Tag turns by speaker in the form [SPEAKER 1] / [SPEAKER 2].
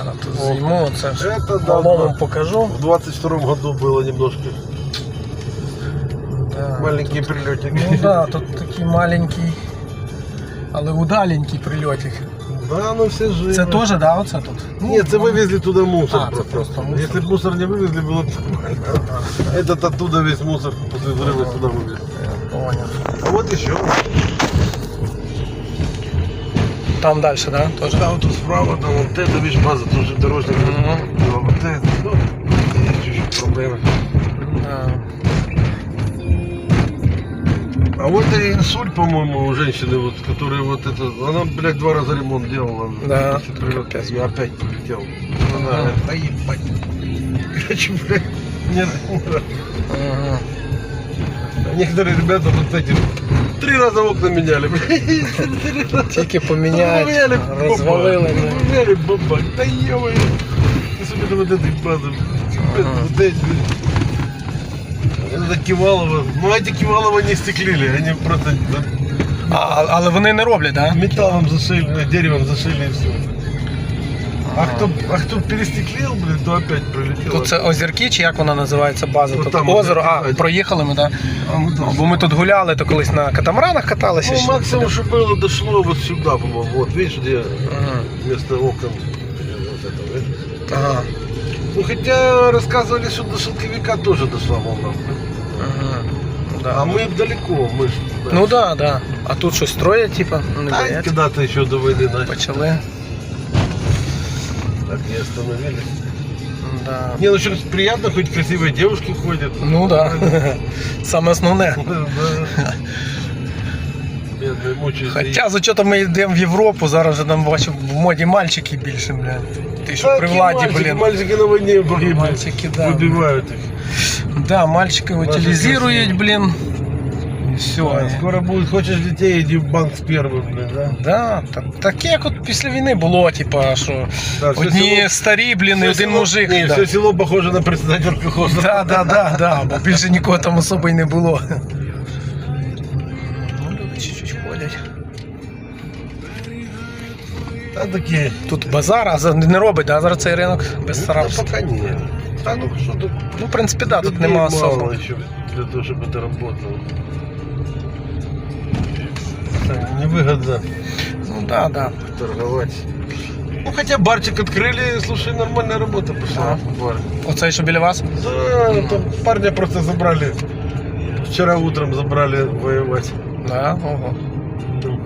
[SPEAKER 1] Зараз тут займу, це ж
[SPEAKER 2] Это да,
[SPEAKER 1] малому
[SPEAKER 2] да.
[SPEAKER 1] покажу.
[SPEAKER 2] В 22 году было немножко
[SPEAKER 1] Да.
[SPEAKER 2] маленький прилетик.
[SPEAKER 1] Ну да, тут такий маленький, але удаленький прильотик.
[SPEAKER 2] Да, ну все живы.
[SPEAKER 1] Це теж, да, оце тут? Ну,
[SPEAKER 2] Нет, это вывезли туда мусор
[SPEAKER 1] А, это
[SPEAKER 2] просто.
[SPEAKER 1] просто мусор.
[SPEAKER 2] Если бы мусор не вывезли, было бы нормально. Этот оттуда весь мусор после взрыва сюда вывезли.
[SPEAKER 1] Я понял.
[SPEAKER 2] А вот еще.
[SPEAKER 1] Там далі, да? Тоже?
[SPEAKER 2] Вот тут справа, там вот это, видишь, база, тоже дорожник.
[SPEAKER 1] Мгм.
[SPEAKER 2] А вот это, ну, есть чуть-чуть проблемы.
[SPEAKER 1] Да.
[SPEAKER 2] А вот и инсульт, по-моему, у женщины, вот, которая вот это, она, блядь, два раза ремонт делала.
[SPEAKER 1] Да, капец.
[SPEAKER 2] Я опять полетел. Она, да ебать. Короче, блядь, не
[SPEAKER 1] Ага.
[SPEAKER 2] Некоторые ребята вот эти три раза окна меняли, блядь.
[SPEAKER 1] Тільки поміняють,
[SPEAKER 2] Поменяли,
[SPEAKER 1] розвалили.
[SPEAKER 2] бомба.
[SPEAKER 1] блин.
[SPEAKER 2] Поменяли, бомба. Да ё Особенно вот этой базы.
[SPEAKER 1] Ага.
[SPEAKER 2] Вот эти, блядь. Это Кивалова. Ну эти Кивалова не стеклили, они просто да,
[SPEAKER 1] А, але вони не роблять, да?
[SPEAKER 2] металлом зашили, деревом зашили и все. А
[SPEAKER 1] Ага.
[SPEAKER 2] кто, а кто перестеклил, блин, то опять прилетело.
[SPEAKER 1] Тут це озірки, чи як вона називається база?
[SPEAKER 2] Ну,
[SPEAKER 1] Тут
[SPEAKER 2] там
[SPEAKER 1] озеро,
[SPEAKER 2] озерки,
[SPEAKER 1] а,
[SPEAKER 2] да.
[SPEAKER 1] проїхали ми, так?
[SPEAKER 2] А, ну, да.
[SPEAKER 1] Бо ми тут гуляли, то колись на катамаранах каталися.
[SPEAKER 2] Ну,
[SPEAKER 1] ще
[SPEAKER 2] максимум,
[SPEAKER 1] сюди.
[SPEAKER 2] что было, дошло вот сюда, по-моему. Вот, видишь, где
[SPEAKER 1] Ага.
[SPEAKER 2] вместо окон э, вот это, видишь?
[SPEAKER 1] Ага.
[SPEAKER 2] Ну, хотя рассказывали, что до шелковика тоже дошла волна.
[SPEAKER 1] Ага. Да.
[SPEAKER 2] А мы далеко, мы ж...
[SPEAKER 1] Ну так, да, да. А тут щось строять, типа, не
[SPEAKER 2] А
[SPEAKER 1] боять.
[SPEAKER 2] когда-то еще до войны начали.
[SPEAKER 1] Почали.
[SPEAKER 2] Так не остановились.
[SPEAKER 1] Да.
[SPEAKER 2] Не, ну что приятно, хоть красивые девушки ходят.
[SPEAKER 1] Ну да. Саме основне.
[SPEAKER 2] Да. Бедные мучаются.
[SPEAKER 1] Хоча з учетом ми йдемо в Європу, зараз же там бачу в моді мальчики більше, блядь. Ти що
[SPEAKER 2] Так,
[SPEAKER 1] при
[SPEAKER 2] и
[SPEAKER 1] владі,
[SPEAKER 2] мальчики,
[SPEAKER 1] блін.
[SPEAKER 2] Мальчики на войне погибли.
[SPEAKER 1] Мальчики, да.
[SPEAKER 2] Выбивают их.
[SPEAKER 1] Да, мальчики утилізують, блін. І все.
[SPEAKER 2] А, Скоро будет, хочешь детей, иди в банк с первым, блин, да?
[SPEAKER 1] Да, та- таке як от після війни було, типа, що
[SPEAKER 2] Да, все
[SPEAKER 1] одні
[SPEAKER 2] село-
[SPEAKER 1] старі, блін, і
[SPEAKER 2] все
[SPEAKER 1] один
[SPEAKER 2] село-
[SPEAKER 1] мужик.
[SPEAKER 2] Не,
[SPEAKER 1] да.
[SPEAKER 2] все село похоже на председателя колхоза.
[SPEAKER 1] Да, да, да, да, бо більше нікого там особо й не було. Ну, люди чуть-чуть ходять.
[SPEAKER 2] А такие.
[SPEAKER 1] Тут базар, а за- не робить, да, зараз цей ринок без
[SPEAKER 2] Ну,
[SPEAKER 1] Саравська.
[SPEAKER 2] пока нет. А ну что тут?
[SPEAKER 1] Ну, в принципі, да, тут
[SPEAKER 2] людей
[SPEAKER 1] нема
[SPEAKER 2] мало
[SPEAKER 1] особо.
[SPEAKER 2] еще для того, чтобы это работало. выгода
[SPEAKER 1] Ну да, да.
[SPEAKER 2] Торговать. Ну хотя барчик открыли, слушай, нормальная работа пошла. Бар.
[SPEAKER 1] Оцей, що біля вас?
[SPEAKER 2] Да, там парня просто забрали. Вчера утром забрали воевать.
[SPEAKER 1] Да, ого. Там.